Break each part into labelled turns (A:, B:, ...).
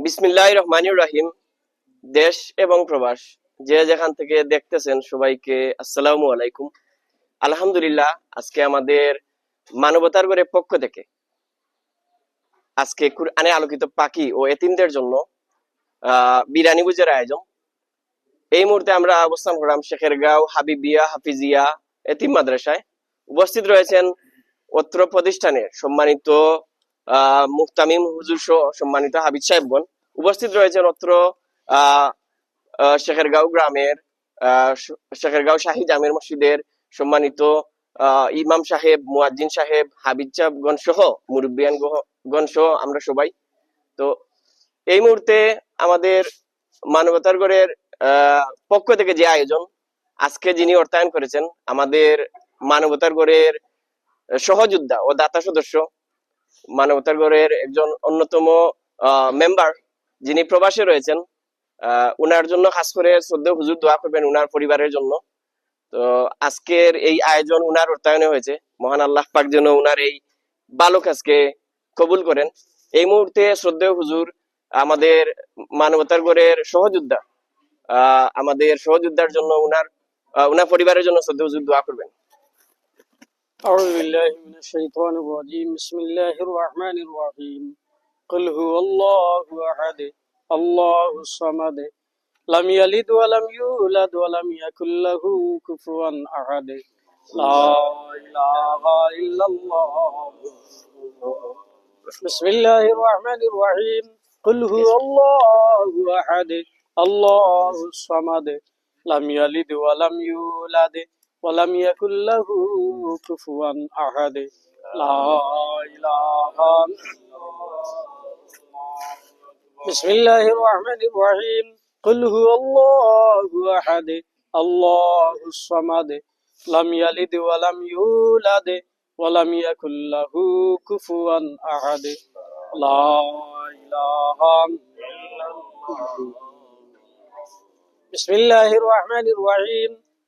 A: বিসমিল্লাহ রহমানির রহিম। দেশ এবং প্রবাস, যে যেখান থেকে দেখতেছেন সবাইকে আসসালামু আলাইকুম। আলহামদুলিল্লাহ, আজকে আমাদের মানবতার পক্ষ থেকে আজকে কুরআনে আলোকিত পাখি ও এতিমদের জন্য বিরানি বুঝের আয়োজন। এই মুহূর্তে আমরা অবস্থান করলাম শেখেরগাঁও হাবিবিয়া হাফিজিয়া এতিম মাদ্রাসায়। উপস্থিত রয়েছেন অত্র প্রতিষ্ঠানের সম্মানিত আহ মুহতামিম হুজুর সম্মানিত হাবিব সাহেবগণ উপস্থিত রয়েছেন অত্র শেখেরগাঁও গ্রামের শেখেরগাঁও শাহী জামের মসজিদের সম্মানিত ইমাম সাহেব, মুয়াজ্জিন সাহেব, হাবিব সাহেবগণ সহ, মুরব্বিয়ান গণ সহ আমরা সবাই। তো এই মুহূর্তে আমাদের মানবতার গড়ের পক্ষ থেকে যে আয়োজন, আজকে যিনি অর্থায়ন করেছেন, আমাদের মানবতার গড়ের সহযোদ্ধা ও দাতা সদস্য মানবতার গড়ের একজন অন্যতম মেম্বার যিনি প্রবাসে রয়েছেন উনার জন্য খাস করে শ্রদ্ধা হুজুর দোয়া করবেন উনার পরিবারের জন্য। তো আজকের এই আয়োজন উনার অর্থায়নে হয়েছে। মহান আল্লাহ পাক যেন উনার এই ভালো কাজকে কবুল করেন। এই মুহূর্তে শ্রদ্ধেয় হুজুর আমাদের মানবতার গড়ের সহযোদ্ধা আমাদের সহযোদ্ধার জন্য উনার উনার পরিবারের জন্য শ্রদ্ধেয় হুজুর দোয়া করবেন।
B: أعوذ بالله من الشيطان الرجيم. بسم الله الرحمن الرحيم. قل هو الله أحد الله الصمد. لم يلد ولم يولد ولم يكن له كفوا أحد. لا إله إلا الله. بسم الله الرحمن الرحيم. قل هو الله أحد الله الصمد. لم يلد ولم يولد ولم يكن له كفوا أحد. لا إله بسم الله الرحمن الرحيم. قل هو الله أحد. الله الصمد. لم يلد ولم يولد ولم يكن له كفوا أحد. لا إله إلا الله. بسم الله الرحمن الرحيم.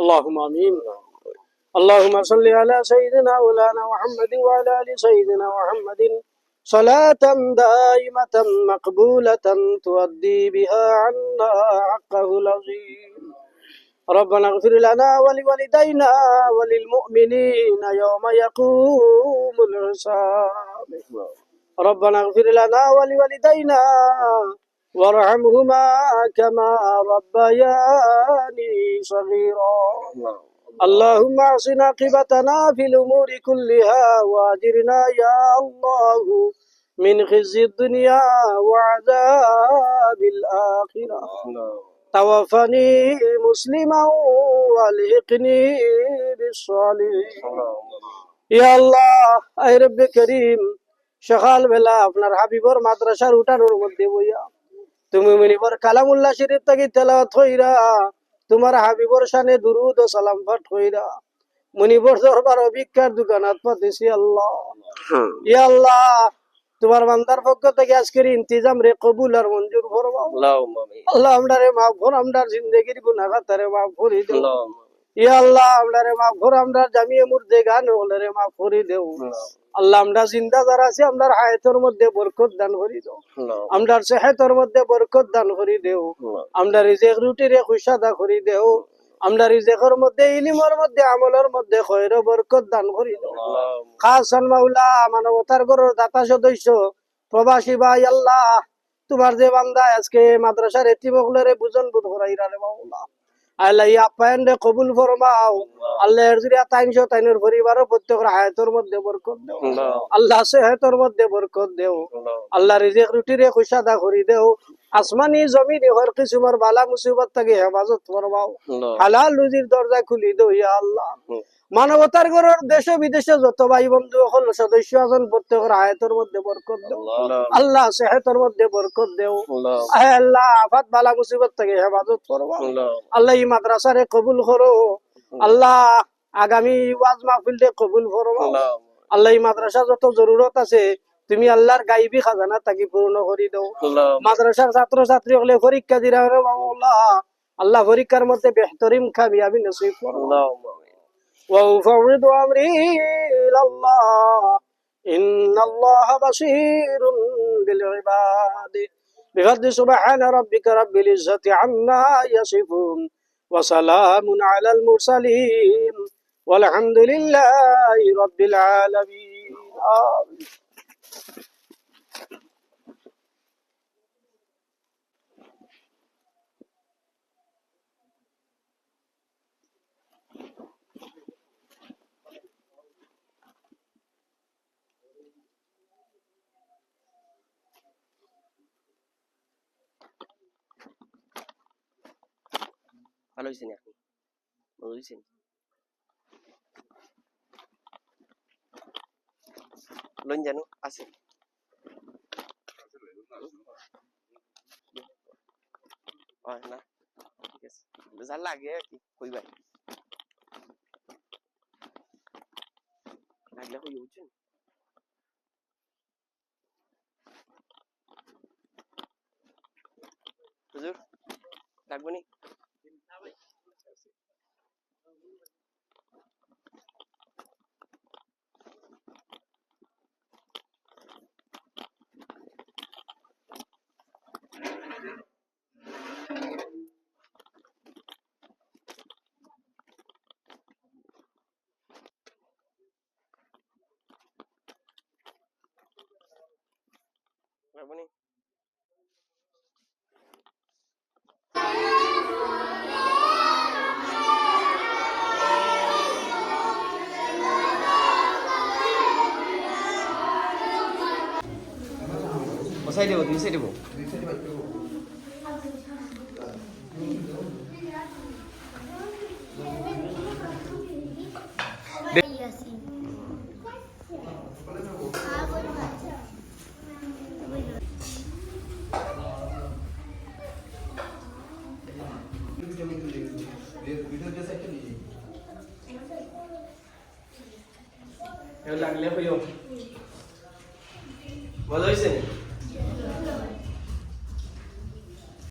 B: اللهم آمين. اللهم صل على سيدنا مولانا محمد وعلى آل سيدنا محمد. صلاة دائمة مقبولة تؤدي بها عنا حقه العظيم. ربنا اغفر لنا ولوالدينا وللمؤمنين يوم يقوم الحساب. ربنا اغفر لنا ولوالدينا وارحمهما كما ربياني صغيرا اللهم اعصنا عاقبتنا في الامور كلها واجرنا يا الله من خزي الدنيا وعذاب الاخره توفني مسلما والحقني بالصالحين ইয়া আল্লাহ আই রব্বে করিম সকাল বেলা আপনার হাবিবর মাদ্রাসার উঠানোর মধ্যে বইয়া তুমি মিনিবর কালামুল্লাহ শরীফ থেকে তেলাওয়াত হইরা তোমার হাবিবর শানে দুরুদ ও সালাম পাঠ হইরা। মুনিবর দরবার অভিজ্ঞার দোকানাত পাতেছি আল্লাহ। ইয়া আল্লাহ তোমার বান্দার পক্ষ থেকে আজকের ইন্তিজাম রে কবুল আর মঞ্জুর ফরমাও। আল্লাহ আমরারে মাফ কর আমরার জিন্দগির গুনাহগাতারে মাফ করি দেও।
A: আল্লাহুম্মা
B: ইয়া আল্লাহ আমরারে মাফ কর আমরার জামিয়ে মুর্দে গান ওগুলারে মাফ করি দেও। আল্লাহ আমরা জিন্দা যারা আছি আমরার হায়াতের মধ্যে বরকত দান করি দেও। আমরার সেহেতের মধ্যে বরকত দান করি দেও। আমরা রিজেক রুটিরে খুশাদা করি দেও। আমরা রিজেকের মধ্যে ইলিমর মধ্যে আমলের মধ্যে খৈর বরকত দান করি দেও। খাসান মাওলা মানবতার গরুর দাতা সদস্য প্রবাসী ভাই আল্লাহ তোমার যে বান্দা আজকে মাদ্রাসার এটি এতিমগুলোরে বুঝন বুধ করাইরা রে মাওলা। আল্লাহ ইয়া আপ্যায়ন রে কবুল ফরমাও। আল্লাহ এর জুড়িয়া তাইনশো তাইনের পরিবার প্রত্যেকের হায়াতের মধ্যে বরকত দেও। আল্লাহ। সেহেতর মধ্যে বরকত দেও। আল্লাহ রিজেক রুটিরে খুশাদা করি দেও। আসমানি জমিনে হর কিসুমার বালা মুসিবত থেকে হেফাজত
A: আল্লাহ
B: হালাল রুজির দরজা খুলি দো ইয়া আল্লাহ। মানবতার ঘরের দেশে বিদেশে যত ভাই বন্ধু সকল সদস্য আছেন প্রত্যেকের আয়তের মধ্যে বরকত দেও।
A: আল্লাহ
B: সেহেতের মধ্যে বরকত দেও।
A: আল্লাহ।
B: আহে আল্লাহ আফাত বালা মুসিবত থেকে হেফাজত ফরমাও।
A: আল্লাহ।
B: এই মাদ্রাসারে কবুল করো। আল্লাহ। আগামী ওয়াজ মাহফিলতে কবুল
A: আল্লাহ।
B: আল্লাহ এই মাদ্রাসা যত জরুরত আছে তুমি আল্লাহর গাইবি খাজানা তাকে পূর্ণ করে দাও
A: আল্লাহ
B: মাদ্রাসার ছাত্র ছাত্রী হলে পরীক্ষা দিরা হলো আল্লাহ আল্লাহ পরীক্ষার মধ্যে বেহতরিম কামিয়াবি নসিব করো
A: আল্লাহ
B: وأفوض أمري إلى الله إن الله بصير بالعباد بفضل سبحان ربك رب العزة عما يصفون وسلام على المرسلين والحمد لله رب العالمين آمين
A: ভালো হয়েছেন আপনি ভালো হয়েছেন জানো আছে হয় না আছে যা লাগে আর কি কইবাই লাগলে কই বুঝছেন হুজুর লাগবে নি ও সাইডে দেবো দুই সাইডে দেবো
C: ইয়াসিন হ্যাঁ বলবো
A: লাগলে কইও ভালো হয়েছে